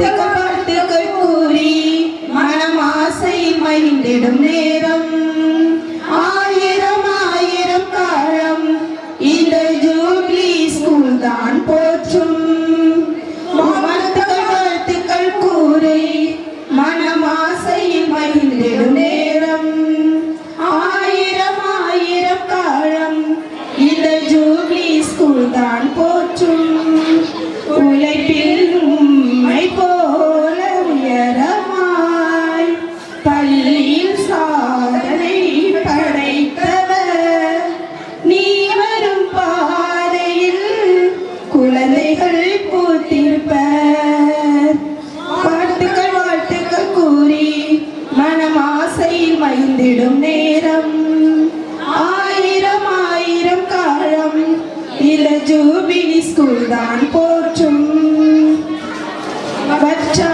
பார்த்துக்க பார்த்துக்க கூறி மனமாசை மகிழ்ந்திடும் நேரம். ஆயிரம் ஆயிரம் காலம் இந்த ஜூப்ளி ஸ்கூல் தான் போற்றும். வாழ்த்துக்கள் வாழ்த்துக்கள் கூறி மனமாசை மகிழ்ந்திடும் நேரம். ஆயிரம் ஆயிரம் காலம் இந்த இள ஜூபிலி ஸ்கூல் தான் போற்றும். பச்சா